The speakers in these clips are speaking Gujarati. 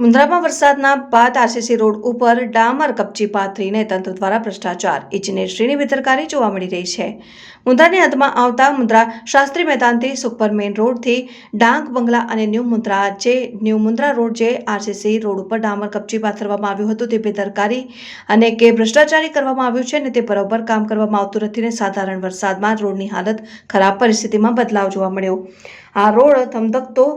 મુન્દ્રામાં વરસાદના બાદ આરસીસી રોડ ઉપર ડામર કપચી પાથરીને તંત્ર દ્વારા ભ્રષ્ટાચાર. ઇજનેરશ્રીની બેદરકારી જોવા મળી રહી છે. મુન્દ્રાની હદમાં આવતા મુન્દ્રા શાસ્ત્રી મેદાનથી સુપર મેઇન રોડથી ડાંગ બંગલા અને ન્યૂ મુન્દ્રા જે ન્યૂ મુન્દ્રા રોડ જે આરસીસી રોડ ઉપર ડામર કપચી પાથરવામાં આવ્યું હતું તે બેદરકારી અને કે ભ્રષ્ટાચારી કરવામાં આવ્યું છે અને તે બરોબર કામ કરવામાં આવતું નથી ને સાધારણ વરસાદમાં રોડની હાલત ખરાબ પરિસ્થિતિમાં બદલાવ જોવા મળ્યો. આ રોડ ધમધકતો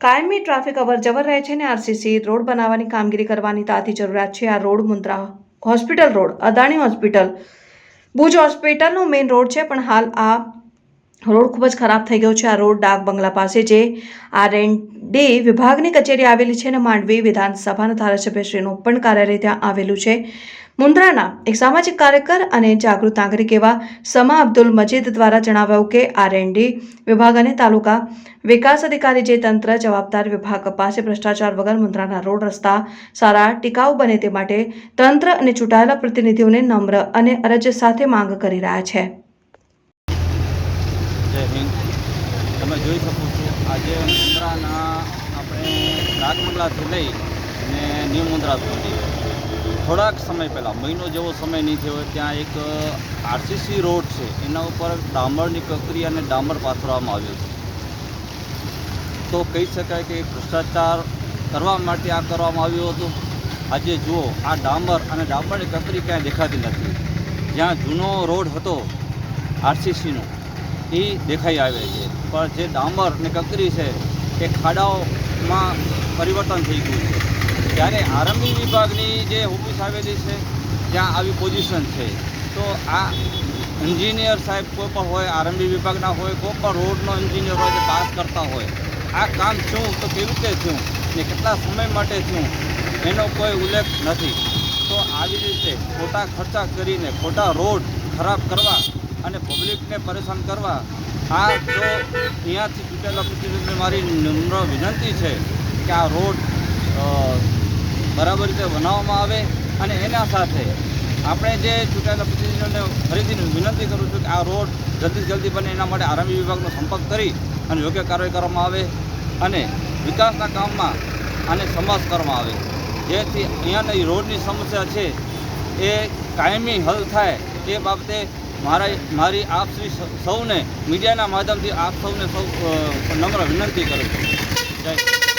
કાયમી ટ્રાફિક અવરજવર રહે છે ને આરસીસી રોડ બનાવવાની કામગીરી કરવાની તાતી જરૂરિયાત છે આ road Mundra hospital road, Adani hospital. Bhuj હોસ્પિટલનો મેઇન રોડ છે, પણ હાલ આ રોડ ખૂબ જ ખરાબ થઈ ગયો છે. આ રોડ ડાક બંગલા પાસે જે આર એન્ડ ડી વિભાગની કચેરી આવેલી છે અને માંડવી વિધાનસભાના ધારાસભ્યશ્રીનું પણ કાર્યાલય ત્યાં આવેલું છે. મુન્દ્રાના એક સામાજિક કાર્યકર અને જાગૃત નાગરિક એવા સમા અબ્દુલ મજીદ દ્વારા જણાવ્યું કે આર એન્ડ વિભાગ અને તાલુકા વિકાસ અધિકારી જે તંત્ર, જવાબદાર વિભાગ પાસે ભ્રષ્ટાચાર વગર મુન્દ્રાના રોડ રસ્તા સારા ટીકાઉ બને તે માટે તંત્ર અને ચૂંટાયેલા પ્રતિનિધિઓને નમ્ર અને અરજ સાથે માંગ કરી રહ્યા છે. આજે આપણે લઈ અને થોડાક સમય પહેલાં, મહિનો જેવો સમય નહીં થયો, ત્યાં એક આરસીસી રોડ છે, એના ઉપર ડામરની કકરી અને ડામર પાથરવામાં આવ્યો છે. તો કહી શકાય કે ભ્રષ્ટાચાર કરવા માટે આ કરવામાં આવ્યું હતું. આજે જુઓ, આ ડામર અને ડામરની કકરી ક્યાંય દેખાતી નથી. જ્યાં જૂનો રોડ હતો, આરસીસીનો, એ દેખાઈ આવે છે. પણ જે ડામર ને કકરી છે, એ ખાડાઓમાં પરિવર્તન થઈ ગયું છે. ત્યારે આરંભી વિભાગની જે ઓફિસ આવેલી છે, ત્યાં આવી પોઝિશન છે. તો આ એન્જિનિયર સાહેબ કોઈ પણ હોય આરંભી વિભાગના હોય, કોઈ પણ રોડનો એન્જિનિયર હોય પાસ કરતા હોય, આ કામ શું તો કેવી રીતે થયું ને કેટલા સમય માટે થયું એનો કોઈ ઉલ્લેખ નથી. તો આવી રીતે ખોટા ખર્ચા કરીને, ખોટા રોડ ખરાબ કરવા અને પબ્લિકને પરેશાન કરવા, આ જો અહીંયાથી ચૂંટેલા પ્રતિનિધિને મારી નમ્ર વિનંતી છે કે આ રોડ બરાબર રીતે બનાવવામાં આવે અને એના સાથે આપણે જે ચૂંટાયેલા પ્રતિનિધિઓને ફરીથી વિનંતી કરું છું કે આ રોડ જલ્દી જલ્દી બને, એના માટે આરંભી વિભાગનો સંપર્ક કરી અને યોગ્ય કાર્યવાહી કરવામાં આવે અને વિકાસના કામમાં આને સમાસ કરવામાં આવે જેથી અહીંયાની રોડની સમસ્યા છે એ કાયમી હલ થાય તે બાબતે મારા મારી આપ શ્રી સૌને મીડિયાના માધ્યમથી આપ સૌને સૌ નમ્ર વિનંતી કરું છું જય.